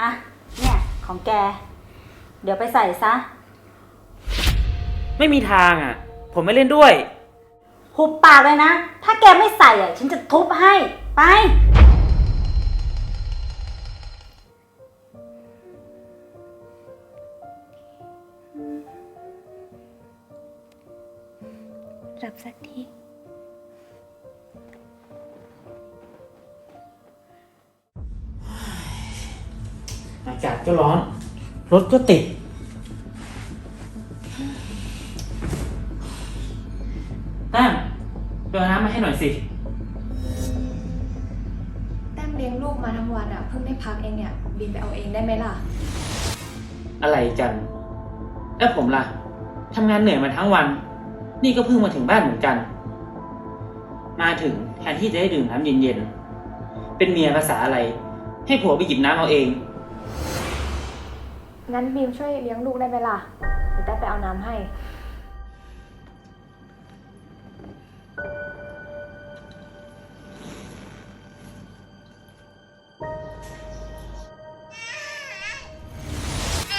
อะ เนี่ย ของแก เดี๋ยวไปใส่ซะ ไม่มีทางอะ ผมไม่เล่นด้วย หุบปากเลยนะ ถ้าแกไม่ใส่อะ ฉันจะทุบให้ ไป รับสักที กาศก็ร้อน รถก็ติด แต้มไปเอาน้ำมาให้หน่อยสิ แต้มเลี้ยงลูกมาทั้งวันอะเพิ่งได้พักเองเนี่ยบีมไปเอาเองได้ไหมล่ะ อะไรกัน แล้วผมล่ะทำงานเหนื่อยมาทั้งวัน นี่ก็เพิ่งมาถึงบ้านเหมือนกัน มาถึงแทนที่จะได้ดื่มน้ำเย็นๆ เป็นเมียภาษาอะไร ให้ผัวไปหยิบน้ำเอาเอง งั้นบีมช่วยเลี้ยงลูกได้ไหมล่ะเดี๋ยวแต้มไปเอาน้ำให้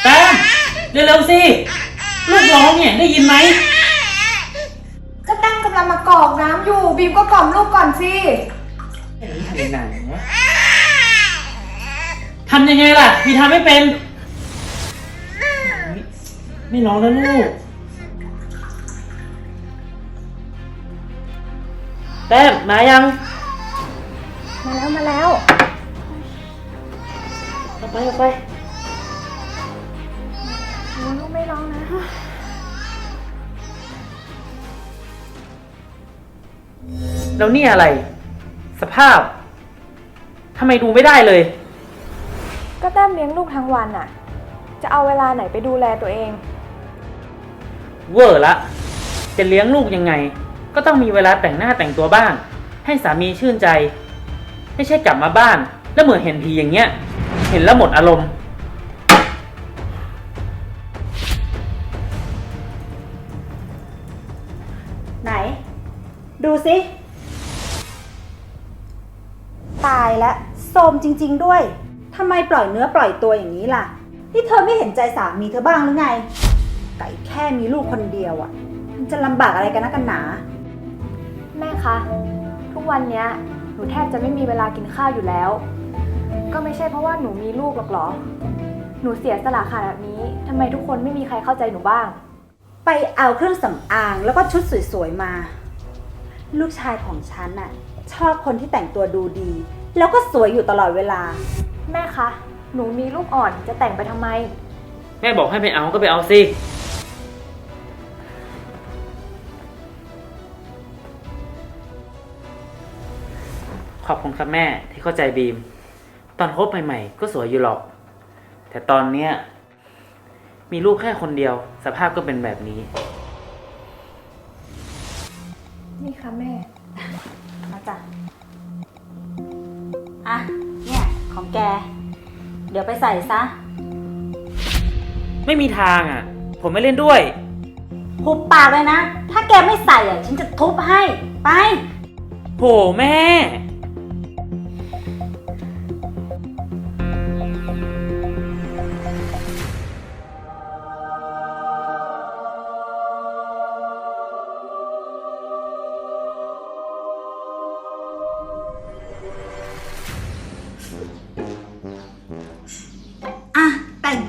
แต้มเร็วๆสิลูกร้องเนี่ยได้ยินไหม ก็แต้มกำลังมากรอกน้ำอยู่ บีมก็กล่อมลูกก่อนสิ ทำยังไงวะทำยังไงล่ะพี่ทำไม่เป็น ไม่ร้องแล้วลูก แต้มมายังมาแล้วมาแล้วเอาไปเอาไปโอ้ลูกไม่ร้องนะ แล้วนี่อะไร สภาพทำไมดูไม่ได้เลย ก็แต้มเลี้ยงลูกทั้งวันอะ จะเอาเวลาไหนไปดูแลตัวเอง เวอร์ละ จะเลี้ยงลูกยังไง ก็ต้องมีเวลาแต่งหน้าแต่งตัวบ้าง ให้สามีชื่นใจ ไม่ใช่กลับมาบ้าน แล้วเหมือนเห็นผีอย่างเงี้ย เห็นแล้วหมดอารมณ์ ไหน ดูสิ ตายแล้วโสมจริง ๆ ด้วยทำไมปล่อยเนื้อปล่อยตัวอย่างนี้ล่ะ นี่เธอไม่เห็นใจสามีเธอบ้างหรือไง ไก่แค่มีลูกคนเดียวอะ่ะ มันจะลำบากอะไรกันนักกันหนา แม่คะ ทุกวันเนี้ยหนูแทบจะไม่มีเวลากินข้าวอยู่แล้ว ก็ไม่ใช่เพราะว่าหนูมีลูกหรอกเหรอ หนูเสียสละขนาดนี้ทำไมทุกคนไม่มีใครเข้าใจหนูบ้าง ไปเอาเครื่องสำอางแล้วก็ชุดสวยๆมา ลูกชายของฉันน่ะ ชอบคนที่แต่งตัวดูดี แล้วก็สวยอยู่ตลอดเวลา แม่คะ หนูมีลูกอ่อนจะแต่งไปทำไม แม่บอกให้ไปเอาก็ไปเอาสิ ขอบคุณครับแม่ที่เข้าใจบีม ตอนคบใหม่ๆ ก็สวยอยู่หรอก แต่ตอนเนี้ยมีลูกแค่คนเดียว สภาพก็เป็นแบบนี้ นี่ค่ะแม่ มาจ้ะอะ เนี่ย ของแก เดี๋ยวไปใส่ซะ ไม่มีทางอะ ผมไม่เล่นด้วย หุบปากเลยนะ ถ้าแกไม่ใส่อะ ฉันจะทุบให้ ไป โหแม่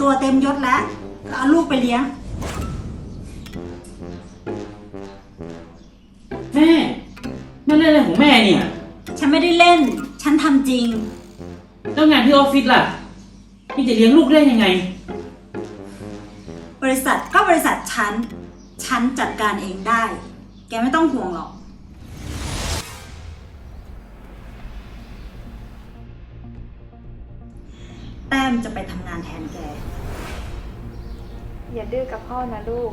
ต่งตัวเต็มยศแล้วก็เอาลูกไปเลี้ยง แม่แม่เล่นอะไรของแม่เนี่ย ฉันไม่ได้เล่น ฉันทำจริง แล้วงานที่ออฟฟิศล่ะ พี่จะเลี้ยงลูกได้ยังไง บริษัทก็บริษัทฉัน ฉันจัดการเองได้ แกไม่ต้องห่วงหรอก แต้มจะไปทำงานแทนแก อย่าดื้อกับพ่อนะลูก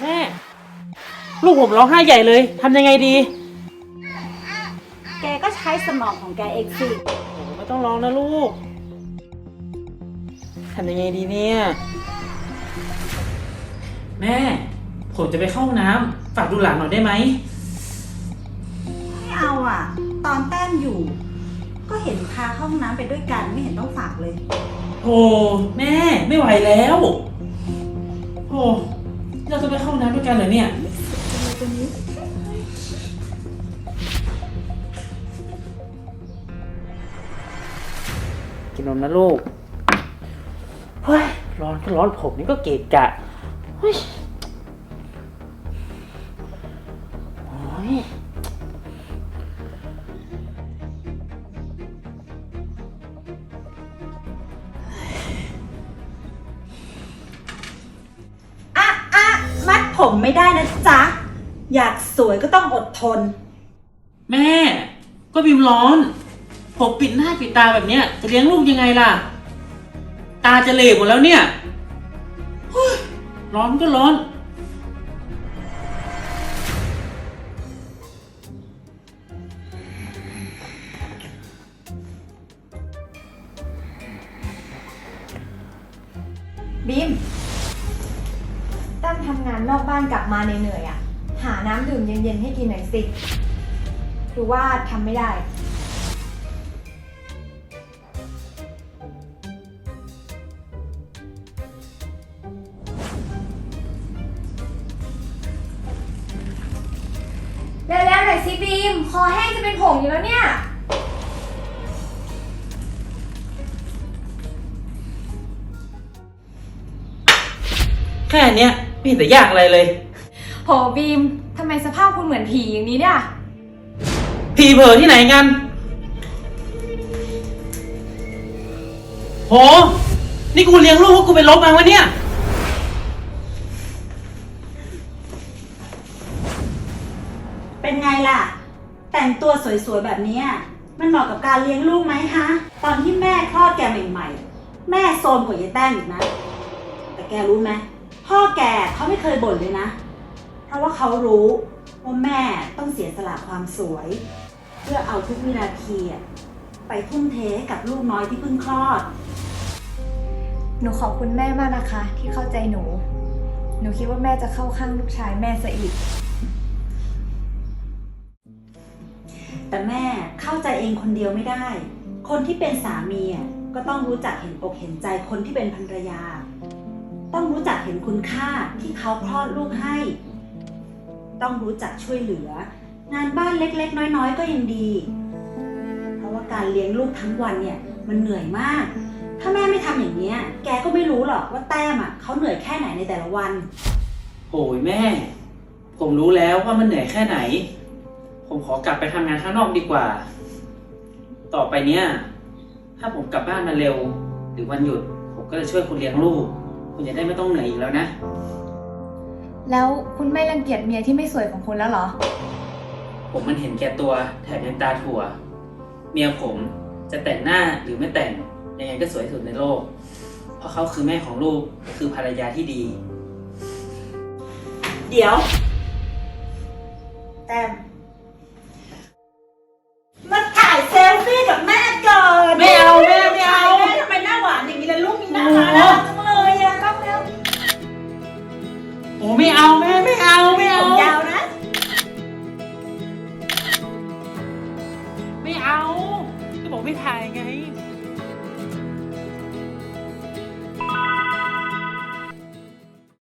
แม่ ลูกผมร้องไห้ใหญ่เลยทำยังไงดีแกก็ใช้สมองของแกเองสิ โอ้ไม่ต้องร้องนะลูกทำยังไงดีเนี่ย แม่ ผผมจะไปเข้าห้องน้ำฝากดูหลานหน่อยได้ไหม ไม่เอาอะ ตอนแต้มอยู่ ก็เห็นพาเข้าห้องน้ำไปด้วยกันไม่เห็นต้องฝากเลย โอ้แม่ไม่ไหวแล้ว โอ้เราจะไปเข้าห้องน้ำด้วยกันเหรอเนี่ย กินนมนะลูก เฮ้ย ร้อนก็ร้อนผมนี่ก็เกะกะเฮ้ย ผมไม่ได้นะจ๊ะ อยากสวยก็ต้องอดทน แม่ ก็บิมร้อน ผมปิดหน้าปิดตาแบบเนี้ย จะเลี้ยงลูกยังไงล่ะ ตาจะเหลวหมดแล้วเนี่ยเฮ้ยร้อนก็ร้อน บีมตั้ม ทำงานนอกบ้านกลับมาเหนื่อยๆอะ หาน้ำดื่มเย็นๆให้กินหน่อยสิ หรือว่าทำไม่ได้ เร็วๆหน่อยสิบีม คอแห้งจะเป็นผงอยู่แล้วเนี่ย แค่เนี้ย ไม่เห็นแต่ยากอะไรเลย โหบีมทำไมสภาพคุณเหมือนผีอย่างนี้เนี่ยพีเผลอที่ไหนกัน โห นี่กูเลี้ยงลูกว่ากูไปลบมาวะเนี่ย เป็นไงล่ะ แต่งตัวสวยๆแบบเนี้ยมันเหมาะกับการเลี้ยงลูกไหมฮะ ตอนที่แม่คลอดแกใหม่ๆ แม่โซนกว่ายายแต้มอีกนะ แต่แกรู้ไหม พ่อแกเขาไม่เคยบ่นเลยนะ เพราะว่าเขารู้ว่าแม่ต้องเสียสละความสวย เพื่อเอาทุกวินาทีอะไปทุ่มเทให้กับลูกน้อยที่เพิ่งคลอด หนูขอบคุณแม่มากนะคะ ที่เข้าใจหนู หนูคิดว่าแม่จะเข้าข้างลูกชายแม่ซะอีก แต่แม่เข้าใจเองคนเดียวไม่ได้ คนที่เป็นสามีอะก็ต้องรู้จักเห็นอกเห็นใจคนที่เป็นภรรยา ต้องรู้จักเห็นคุณค่าที่เขาคลอดลูกให้ ต้องรู้จักช่วยเหลือ งานบ้านเล็กๆ น้อยๆ ก็ยังดี เพราะว่าการเลี้ยงลูกทั้งวันเนี่ยมันเหนื่อยมาก ถ้าแม่ไม่ทำอย่างเนี้ย แกก็ไม่รู้หรอกว่าแต้มอะเขาเหนื่อยแค่ไหนในแต่ละวัน โอ้ยแม่ ผมรู้แล้วว่ามันเหนื่อยแค่ไหน ผมขอกลับไปทำงานข้างนอกดีกว่า ต่อไปเนี้ยถ้าผมกลับบ้านมาเร็ว หรือวันหยุด ผมก็จะช่วยคุณเลี้ยงลูก คุณจะได้ไม่ต้องเหนื่อยอีกแล้วนะ แล้วคุณไม่รังเกียจเมียที่ไม่สวยของคุณแล้วเหรอ ผมมันเห็นแก่ตัวแถมยังตาถั่ว เมียผมจะแต่งหน้าหรือไม่แต่งยังไงก็สวยที่สุดในโลก เพราะเขาคือแม่ของลูกคือภรรยาที่ดี เดี๋ยว แต้มมาถ่ายเซลฟี่กับแม่ก่อนไม่เอาแม่ไม่เอา แม่ทำไมหน้าหวานอย่างนี้ล่ะลูกมีหน้าหวานน่ารักจังเลยอะ